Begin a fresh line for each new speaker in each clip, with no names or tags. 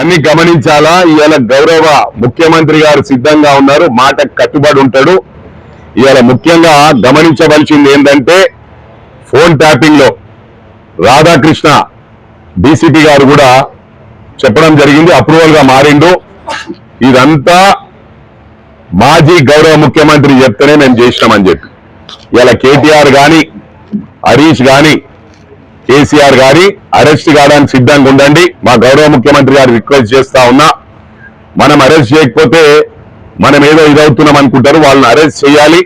ఇవన్నీ గమనించాలా? ఇవాళ గౌరవ ముఖ్యమంత్రి గారు సిద్ధంగా ఉన్నారు. మాట కట్టుబడి ఉంటాడు. ఇవాళ ముఖ్యంగా గమనించవలసింది ఏంటంటే ఫోన్ ట్యాపింగ్లో రాధాకృష్ణ డీసీపీ గారు కూడా చెప్పడం జరిగింది. అప్రూవల్గా మారిండు. ఇదంతా మాజీ గౌరవ ముఖ్యమంత్రి చెప్తేనే మేము చేసినామని చెప్పి. ఇలా కేటీఆర్ గాని హరీష్ కానీ కేసీఆర్ గారి అరెస్ట్ కావడానికి సిద్ధంగా ఉండండి. మా గౌరవ ముఖ్యమంత్రి గారు రిక్వెస్ట్ చేస్తా ఉన్నా మనం అరెస్ట్ చేయకపోతే మనం ఏదో ఇదవుతున్నాం అనుకుంటారు వాళ్ళని అరెస్ట్ చేయాలి.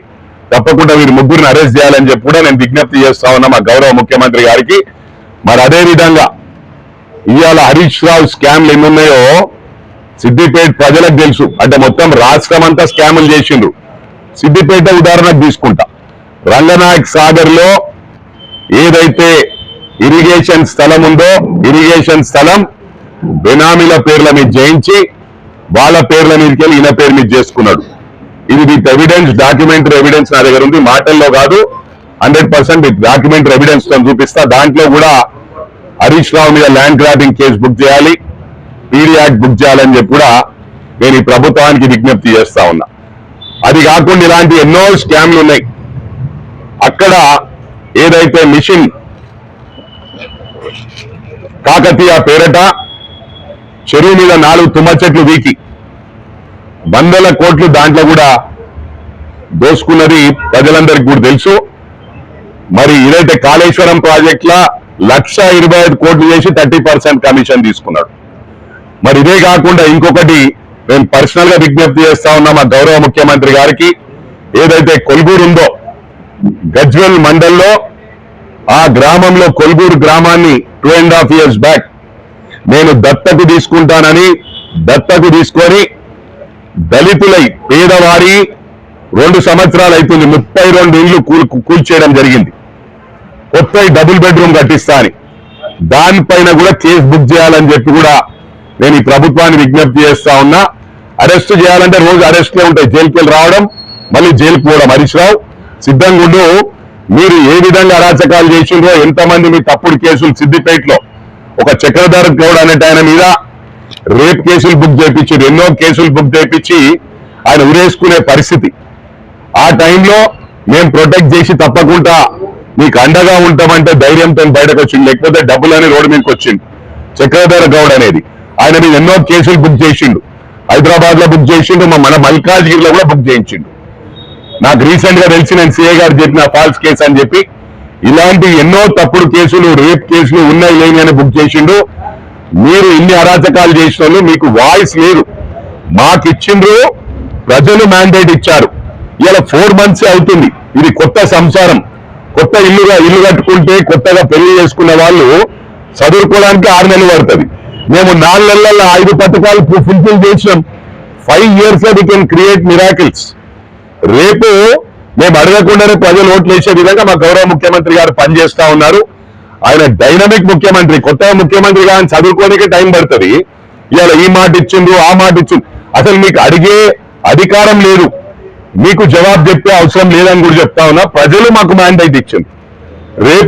తప్పకుండా వీరి ముగ్గురిని అరెస్ట్ చేయాలని చెప్పి కూడా నేను విజ్ఞప్తి చేస్తా ఉన్నా మా గౌరవ ముఖ్యమంత్రి గారికి. మరి అదే విధంగా ఇవాళ హరీష్ రావు స్కామ్లు ఎన్ని ఉన్నాయో సిద్దిపేట ప్రజలకు తెలుసు. అంటే మొత్తం రాష్ట్రం అంతా స్కాములు చేసిండ్రు. సిద్దిపేట ఉదాహరణకు తీసుకుంటా. రంగనాయక్ సాగర్లో ఏదైతే ఇరిగేషన్ స్థలం ఉందో ఇరిగేషన్ స్థలం బెనామీల పేర్ల మీద జయించి వాళ్ళ పేర్ల మీదకి వెళ్ళి ఈయన పేరు మీద చేసుకున్నాడు. ఇది విత్ ఎవిడెన్స్ డాక్యుమెంటరీ ఎవిడెన్స్ నా దగ్గర ఉంది. మాటల్లో కాదు హండ్రెడ్ పర్సెంట్ విత్ డాక్యుమెంటరీ ఎవిడెన్స్తో చూపిస్తా. దాంట్లో కూడా హరీష్ రావు మీద ల్యాండ్ గ్రాబింగ్ కేసు బుక్ చేయాలి. పీడీ యాక్ట్ బుక్ చేయాలని చెప్పి కూడా నేను ఈ ప్రభుత్వానికి విజ్ఞప్తి చేస్తా ఉన్నా. అది కాకుండా ఇలాంటి ఎన్నో స్కామ్లు ఉన్నాయి. అక్కడ ఏదైతే మిషన్ కాకతీయ పేరట చెరువు మీద నాలుగు తుమ్మ చెట్లు వీకి. వందల కోట్లు దాంట్లో కూడా దోసుకున్నది ప్రజలందరికీ కూడా తెలుసు. మరి ఇదైతే కాళేశ్వరం ప్రాజెక్ట్ లా లక్ష ఇరవై ఐదు కోట్లు చేసి థర్టీ పర్సెంట్ కమిషన్ తీసుకున్నాడు. మరి ఇదే కాకుండా ఇంకొకటి నేను పర్సనల్గా విజ్ఞప్తి చేస్తా ఉన్నాం మా గౌరవ ముఖ్యమంత్రి గారికి. ఏదైతే కొల్గూరు ఉందో గజ్వెల్ మండల్లో ఆ గ్రామంలో కొల్గూరు గ్రామాన్ని two and half years back నేను దత్తకు తీసుకుంటానని దత్తకు తీసుకొని దళితులై పేదవారి రెండు సంవత్సరాలు అవుతుంది ముప్పై రెండు ఇళ్ళు కూల్ కూల్చేయడం జరిగింది. కొత్త డబుల్ బెడ్రూమ్ కట్టిస్తా అని. దానిపైన కూడా కేసు బుక్ చేయాలని చెప్పి కూడా నేను ఈ ప్రభుత్వాన్ని విజ్ఞప్తి చేస్తా ఉన్నా. అరెస్ట్ చేయాలంటే రోజు అరెస్ట్లే ఉంటాయి. జైలుకి వెళ్ళి రావడం మళ్ళీ జైలుకి పోవడం. హరీష్ రావు సిద్ధంగుండు మీరు ఏ విధంగా అరాచకాలు చేసిండ్రో ఎంతమంది మీ తప్పుడు కేసులు సిద్దిపేటలో ఒక చక్రధర్ గౌడ్ అనే ఆయన మీద రేప్ కేసులు బుక్ చేయించి ఎన్నో కేసులు బుక్ చేయించి ఆయన ఉరేసుకునే పరిస్థితి. ఆ టైంలో మేము ప్రొటెక్ట్ చేసి తప్పకుండా మీకు అండగా ఉంటామంటే ధైర్యంతో బయటకు వచ్చింది లేకపోతే అని రోడ్డు మీదకి వచ్చింది చక్రధర గౌడ్ అనేది. ఆయన మీద ఎన్నో కేసులు బుక్ చేసిండు. హైదరాబాద్లో బుక్ చేసిండు మన మల్కాజ్గిరిలో కూడా బుక్ చేయించిండు. నాకు రీసెంట్గా తెలిసి నేను సీఏ గారు చెప్పిన ఫాల్స్ కేసు అని చెప్పి ఇలాంటి ఎన్నో తప్పుడు కేసులు రేప్ కేసులు ఉన్నాయి లేని అని బుక్ చేసిండు. మీరు ఇన్ని అరాచకాలు చేసిన మీకు వాయిస్ లేదు. మాకు ఇచ్చిండ్రు ప్రజలు మ్యాండేట్ ఇచ్చారు. ఇలా ఫోర్ మంత్స్ అవుతుంది. ఇది కొత్త సంసారం. కొత్త ఇల్లుగా ఇల్లు కట్టుకుంటే కొత్తగా పెళ్ళి చేసుకున్న వాళ్ళు చదువుకోవడానికి ఆరు నెలలు పడుతుంది. మేము నాలుగు నెలల ఐదు పథకాలు ఫుల్ఫిల్ చేసినాం. ఫైవ్ ఇయర్స్లో వి కెన్ క్రియేట్ మిరాకిల్స్ రేపు మేము అడగకుండానే ప్రజలు ఓట్లు వేసే విధంగా మా గౌరవ ముఖ్యమంత్రి గారు పనిచేస్తా ఉన్నారు. ఆయన డైనమిక్ ముఖ్యమంత్రి కొత్తగా ముఖ్యమంత్రి గారిని చదువుకోనికే టైం పడుతుంది. ఇవాళ ఈ మాట ఇచ్చిండ్రు ఆ మాట ఇచ్చిండు అసలు మీకు అడిగే అధికారం లేదు. మీకు జవాబు చెప్పే అవసరం లేదని కూడా చెప్తా ఉన్నా. ప్రజలు మాకు మ్యాండేట్ ఇచ్చింది రేపు